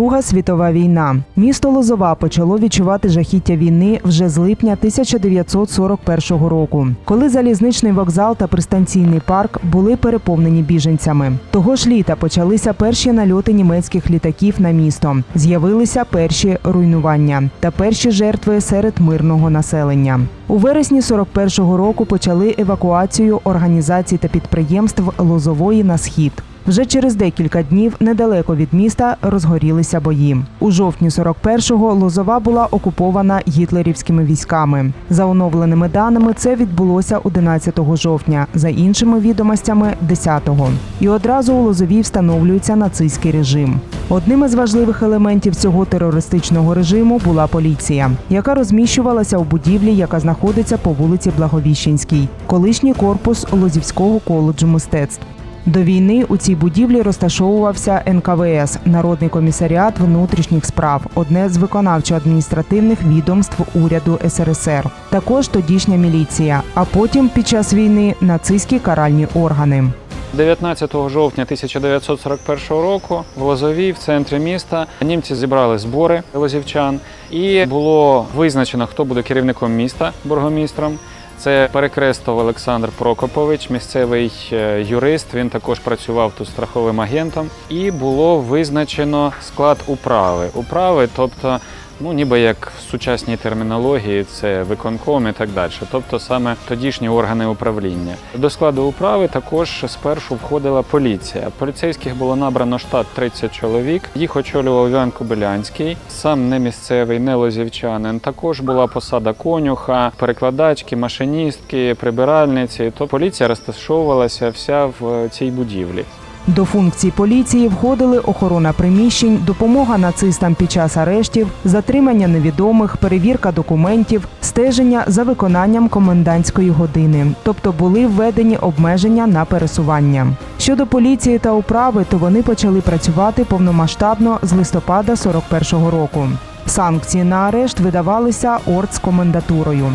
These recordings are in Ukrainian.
Друга світова війна. Місто Лозова почало відчувати жахіття війни вже з липня 1941 року, коли залізничний вокзал та пристанційний парк були переповнені біженцями. Того ж літа почалися перші нальоти німецьких літаків на місто. З'явилися перші руйнування та перші жертви серед мирного населення. У вересні 41-го року почали евакуацію організацій та підприємств Лозової на схід. Вже через декілька днів недалеко від міста розгорілися бої. У жовтні 41-го Лозова була окупована гітлерівськими військами. За оновленими даними, це відбулося 11 жовтня, за іншими відомостями 10-го. І одразу у Лозовій встановлюється нацистський режим. Одним із важливих елементів цього терористичного режиму була поліція, яка розміщувалася у будівлі, яка знаходиться по вулиці Благовіщенській, колишній корпус Лозівського коледжу мистецтв. До війни у цій будівлі розташовувався НКВС Народний комісаріат внутрішніх справ, одне з виконавчо-адміністративних відомств уряду СРСР. Також тодішня міліція. А потім, під час війни, нацистські каральні органи. 19 жовтня 1941 року в Лозовій, в центрі міста, німці зібрали збори лозівчан, і було визначено, хто буде керівником міста, бургомістром. Це перекрестов Олександр Прокопович, місцевий е, юрист. Він також працював тут страховим агентом. І було визначено склад управи. Управи, тобто, ну ніби як в сучасній термінології, це виконком і так далі. Тобто саме тодішні органи управління. До складу управи також спершу входила поліція. Поліцейських було набрано штат 30 чоловік. Їх очолював Іван Кобилянський, сам не місцевий, не лозівчанин. Також була посада конюха, перекладачки, машиністки, прибиральниці. То поліція розташовувалася вся в цій будівлі. До функцій поліції входили охорона приміщень, допомога нацистам під час арештів, затримання невідомих, перевірка документів, стеження за виконанням комендантської години, тобто були введені обмеження на пересування. Щодо поліції та управи, то вони почали працювати повномасштабно з листопада 41-го року. Санкції на арешт видавалися ордскомендатурою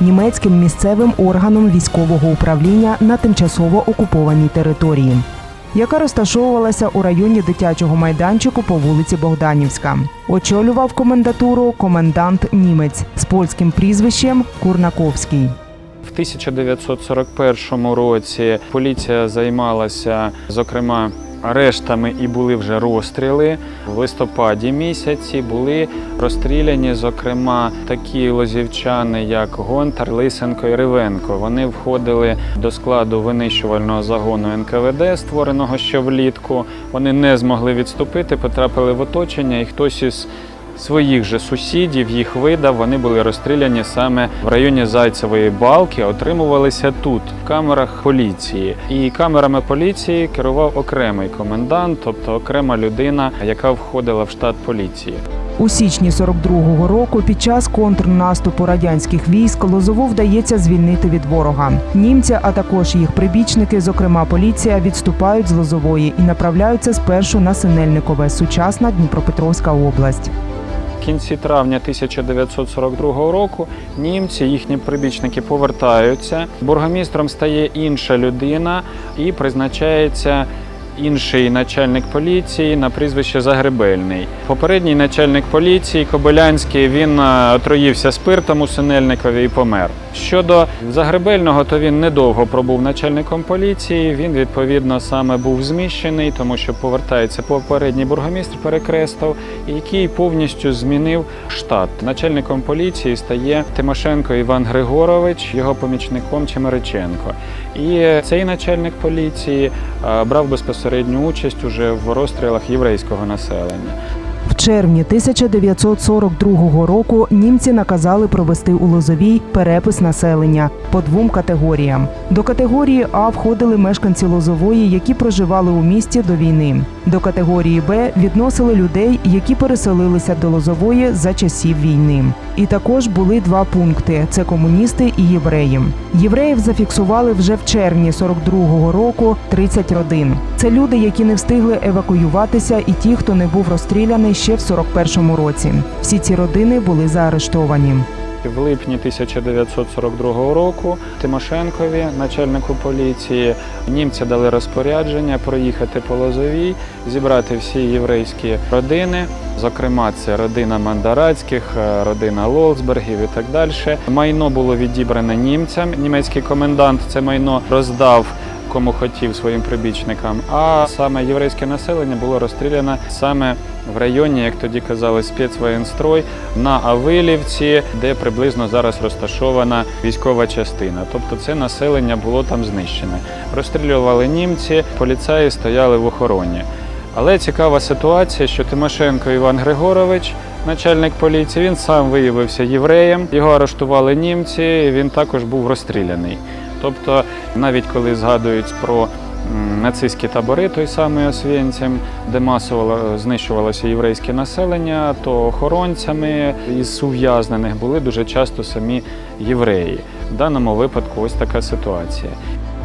німецьким місцевим органом військового управління на тимчасово окупованій території яка розташовувалася у районі дитячого майданчику по вулиці Богданівська. Очолював комендатуру комендант німець з польським прізвищем Курнаковський. В 1941 році поліція займалася, зокрема, арештами і були вже розстріли. В листопаді місяці були розстріляні, зокрема, такі лозівчани, як Гонтар, Лисенко і Ривенко. Вони входили до складу винищувального загону НКВД, створеного ще влітку. Вони не змогли відступити, потрапили в оточення, і хтось із своїх же сусідів їх видав. Вони були розстріляні саме в районі Зайцевої балки, отримувалися тут, в камерах поліції. І камерами поліції керував окремий комендант, тобто окрема людина, яка входила в штат поліції. У січні 42-го року під час контрнаступу радянських військ Лозову вдається звільнити від ворога. Німці, а також їх прибічники, зокрема поліція, відступають з Лозової і направляються спершу на Синельникове, сучасна Дніпропетровська область. Кінці травня 1942 року німці, їхні прибічники повертаються. Бургомістром стає інша людина і призначається інший начальник поліції на прізвище Загребельний. Попередній начальник поліції Кобилянський він е, отруївся спиртом у Синельникові і помер. Щодо Загребельного, то він недовго пробув начальником поліції. Він відповідно саме був зміщений, тому що повертається попередній бургомістр Перекрестов, який повністю змінив штат. Начальником поліції стає Тимошенко Іван Григорович, його помічником Чемериченко. І цей начальник поліції е, брав безпосередню участь уже в розстрілах єврейського населення. Червні 1942 року німці наказали провести у Лозовій перепис населення по двом категоріям. До категорії А входили мешканці Лозової, які проживали у місті до війни. До категорії Б відносили людей, які переселилися до Лозової за часів війни. І також були два пункти: це комуністи і євреї. Євреїв зафіксували вже в червні 42-го року 30 родин. Це люди, які не встигли евакуюватися, і ті, хто не був розстріляний ще в 41-му році. Всі ці родини були заарештовані. В липні 1942 року Тимошенкові, начальнику поліції, німці дали розпорядження проїхати по Лозовій, зібрати всі єврейські родини. Зокрема, це родина Мандарацьких, е, родина Лолсбергів і так далі. Майно було відібране німцям. Німецький комендант це майно роздав кому хотів своїм прибічникам. А саме єврейське населення було розстріляно саме в районі, як тоді казали, спецвоєнстрой на Авилівці, де приблизно зараз розташована військова частина. Тобто це населення було там знищене. Розстрілювали німці, поліцаї стояли в охороні. Але цікава ситуація, що Тимошенко Іван Григорович, начальник поліції, він сам виявився євреєм. Його арештували німці. Він також був розстріляний. Тобто, навіть коли згадують про нацистські табори, той самий Освєнцем, де масово знищувалося єврейське населення, то охоронцями із ув'язнених були дуже часто самі євреї. В даному випадку ось така ситуація.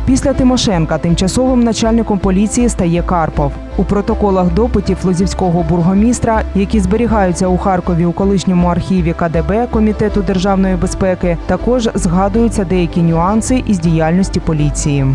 Після Тимошенка тимчасовим начальником поліції стає Карпов. У протоколах допитів лозівського бургомістра, які зберігаються у Харкові у колишньому архіві КДБ Комітету державної безпеки, також згадуються деякі нюанси із діяльності поліції.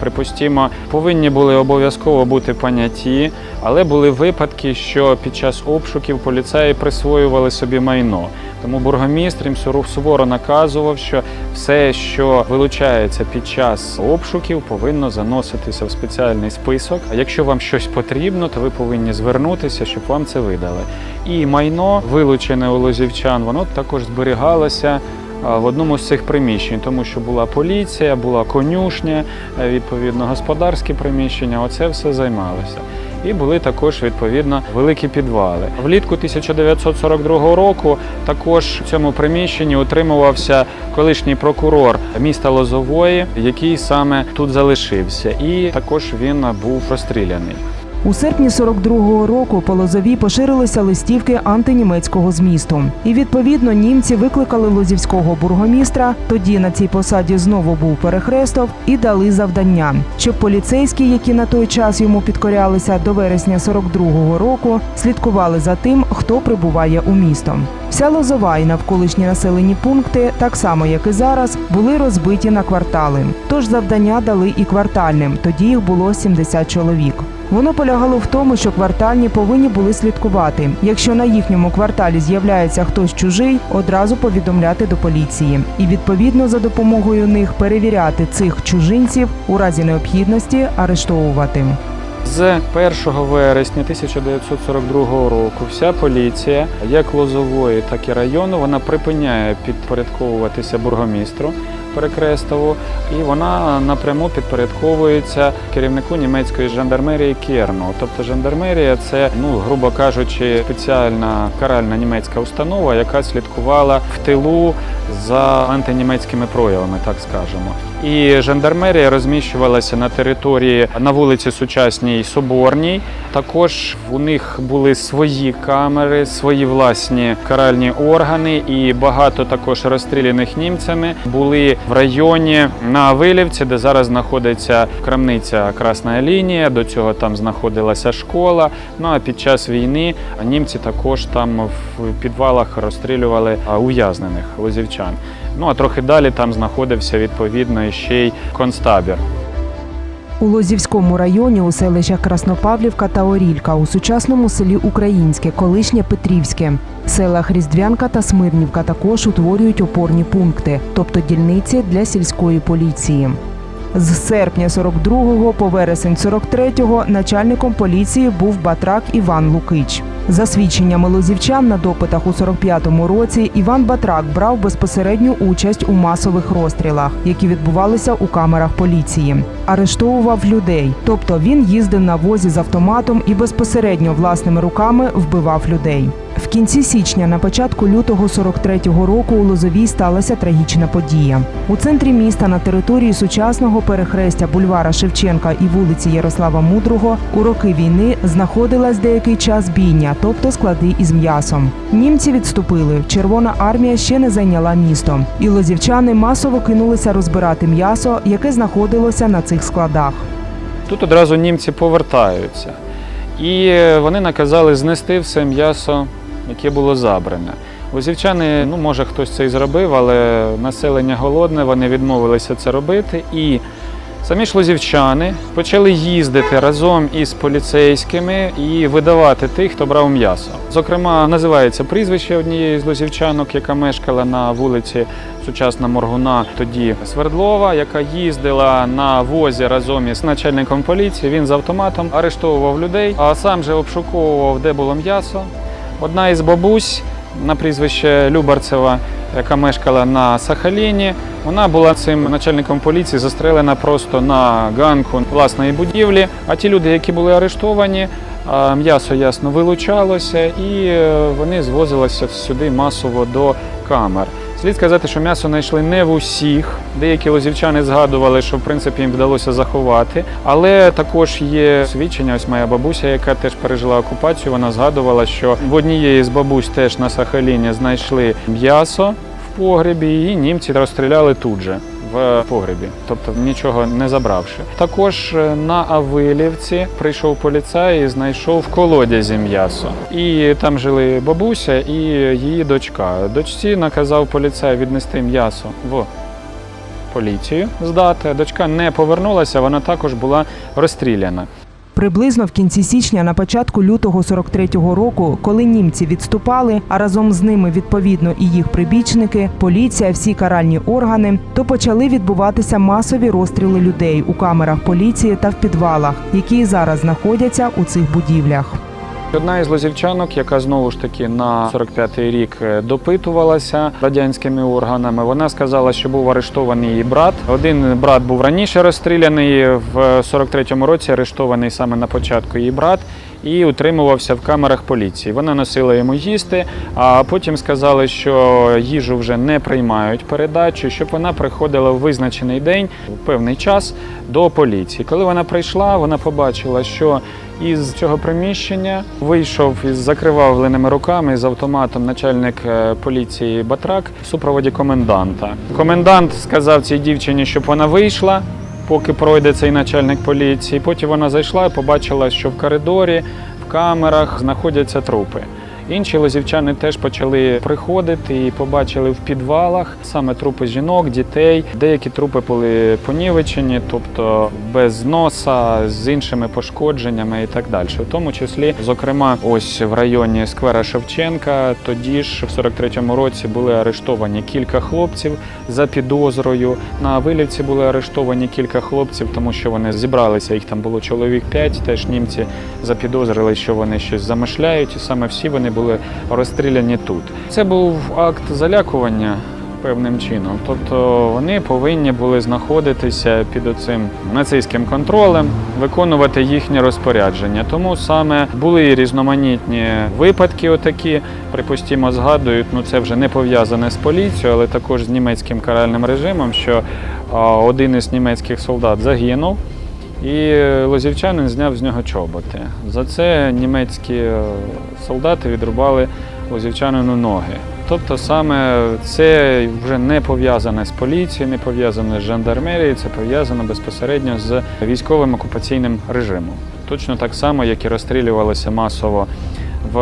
Припустімо, повинні були обов'язково бути поняті, але були випадки, що під час обшуків поліцаї присвоювали собі майно. Тому бургомістр їм суворо наказував, що все, що вилучається під час обшуків, повинно заноситися в спеціальний список. А якщо вам щось потрібно, то ви повинні звернутися, щоб вам це видали. І майно, вилучене у лозівчан, воно також зберігалося в одному з цих приміщень, тому що була поліція, була конюшня, е, відповідно господарські приміщення. Оце все займалося. І були також відповідно великі підвали. Влітку 1942 року також в цьому приміщенні утримувався колишній прокурор міста Лозової, який саме тут залишився, і також він був розстріляний. У серпні 42-го року по Лозовій поширилися листівки антинімецького змісту. І відповідно німці викликали лозівського бургомістра. Тоді на цій посаді знову був Перехрестов і дали завдання, щоб поліцейські, які на той час йому підкорялися до вересня 42-го року, слідкували за тим, хто прибуває у місто. Вся Лозова і навколишні населені пункти, так само як і зараз, були розбиті на квартали. Тож завдання дали і квартальним. Тоді їх було 70 чоловік. Воно полягало в тому, що квартальні повинні були слідкувати. Якщо на їхньому кварталі з'являється хтось чужий, одразу повідомляти до поліції. І відповідно за допомогою них перевіряти цих чужинців у разі необхідності арештовувати. З 1 вересня 1942 року вся поліція, як Лозової, так і району, вона припиняє підпорядковуватися бургомістру Перекрестову, і вона напряму підпорядковується керівнику німецької жандармерії Керну. Тобто жандармерія це, ну грубо кажучи, спеціальна каральна німецька установа, яка слідкувала в тилу за антинімецькими проявами, так скажемо. І жандармерія розміщувалася на території на вулиці Сучасній Соборній. Також у них були свої камери, свої власні каральні органи, і багато також розстріляних німцями були в районі на Вилівці, де зараз знаходиться крамниця Красна лінія. До цього там знаходилася школа. Ну а під час війни німці також там в підвалах розстрілювали ув'язнених лозівчан. Ну а трохи далі там знаходився відповідно ще й концтабір. У Лозівському районі у селищах Краснопавлівка та Орілька, у сучасному селі Українське, колишнє Петрівське, селах Різдвянка та Смирнівка також утворюють опорні пункти, тобто дільниці для сільської поліції. З серпня 42-го по вересень 43-го начальником поліції був батрак Іван Лукич. За свідченнями лозівчан на допитах у 45-му році Іван Батрак брав безпосередню участь у масових розстрілах, які відбувалися у камерах поліції. Арештовував людей, тобто він їздив на возі з автоматом і безпосередньо власними руками вбивав людей. Кінці січня, на початку лютого 43-го року у Лозовій сталася трагічна подія. У центрі міста на території сучасного перехрестя бульвара Шевченка і вулиці Ярослава Мудрого у роки війни знаходилась деякий час бійня, тобто склади із м'ясом. Німці відступили. Червона армія ще не зайняла місто, і лозівчани масово кинулися розбирати м'ясо, яке знаходилося на цих складах. Тут одразу німці повертаються. І вони наказали знести все м'ясо, яке було забране. Лозівчани, ну може хтось це і зробив, але населення голодне, вони відмовилися це робити. І самі ж лозівчани почали їздити разом із поліцейськими і видавати тих, хто брав м'ясо. Зокрема, називається прізвище однієї з лозівчанок, яка мешкала на вулиці сучасна Моргуна, тоді Свердлова, яка їздила на возі разом із начальником поліції. Він з автоматом арештовував людей, а сам же обшуковував, де було м'ясо. Одна із бабусь на прізвище Любарцева, яка мешкала на Сахаліні, вона була цим начальником поліції застрелена просто на ганку власної будівлі. А ті люди, які були арештовані, м'ясо ясно вилучалося, і е, вони звозилися сюди масово до камер. Слід сказати, що м'ясо знайшли не в усіх. Деякі лозівчани згадували, що в принципі їм вдалося заховати. Але також є свідчення. Ось моя бабуся, яка теж пережила окупацію. Вона згадувала, що в однієї з бабусь теж на Сахаліні знайшли м'ясо в погребі, і німці розстріляли тут же. В погребі, тобто нічого не забравши. Також е, на Авилівці прийшов поліцай і знайшов в колодязі м'ясо. І там жили бабуся і її дочка. Дочці наказав поліцай віднести м'ясо в поліцію здати. Дочка не повернулася, вона також була розстріляна. Приблизно в кінці січня, на початку лютого 43-го року, коли німці відступали, а разом з ними відповідно і їх прибічники, поліція, всі каральні органи, то почали відбуватися масові розстріли людей у камерах поліції та в підвалах, які зараз знаходяться у цих будівлях. Одна із лозівчанок, яка знову ж таки на 45-й рік е, допитувалася радянськими органами, вона сказала, що був арештований її брат. Один брат був раніше розстріляний в 43-му році, арештований саме на початку її брат. І утримувався в камерах поліції. Вона носила йому їсти, а потім сказали, що їжу вже не приймають передачу, щоб вона приходила в визначений день в певний час до поліції. Коли вона прийшла, вона побачила, що із цього приміщення вийшов із закривавленими руками з автоматом начальник е, поліції Батрак в супроводі коменданта. Комендант сказав цій дівчині, щоб вона вийшла. Поки пройде цей начальник поліції, потім вона зайшла і побачила, що в коридорі, в камерах знаходяться трупи. Інші лозівчани теж почали приходити і побачили в підвалах саме трупи жінок, дітей. Деякі трупи були понівечені, тобто без носа, з іншими пошкодженнями і так далі. В тому числі, зокрема, ось в районі сквера Шевченка, тоді ж в 43-му році були арештовані кілька хлопців за підозрою. На Вилівці були арештовані кілька хлопців, тому що вони зібралися. Їх там було чоловік п'ять. Теж німці запідозрили, що вони щось замишляють, і саме всі вони були розстріляні тут. Це був акт залякування. Певним чином, тобто вони повинні були знаходитися під оцим нацистським контролем, виконувати їхнє розпорядження. Тому саме були і різноманітні випадки, отакі, припустімо, згадують. Ну це вже не пов'язане з поліцією, але також з німецьким каральним режимом, що один із німецьких солдат загинув. І лозівчанин зняв з нього чоботи. За це німецькі е, солдати відрубали лозівчанину ноги. Тобто саме це вже не пов'язане з поліцією, не пов'язане з жандармерією, це пов'язано безпосередньо з військовим окупаційним режимом. Точно так само, як і розстрілювалося масово в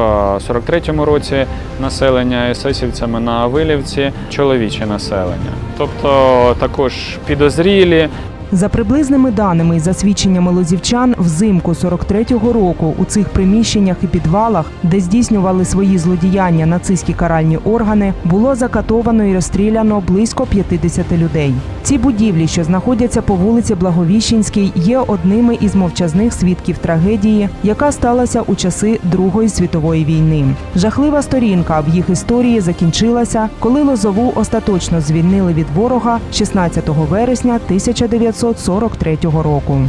43-му році населення есесівцями на Авилівці, чоловіче населення. Тобто також підозрілі, За приблизними даними і засвідченнями лозівчан, взимку 43-го року у цих приміщеннях і підвалах, де здійснювали свої злодіяння нацистські каральні органи, було закатовано і розстріляно близько 50 людей. Ці будівлі, що знаходяться по вулиці Благовіщенській, є одними із мовчазних свідків трагедії, яка сталася у часи Другої світової війни. Жахлива сторінка в їх історії закінчилася, коли Лозову остаточно звільнили від ворога 16 вересня 1943 року.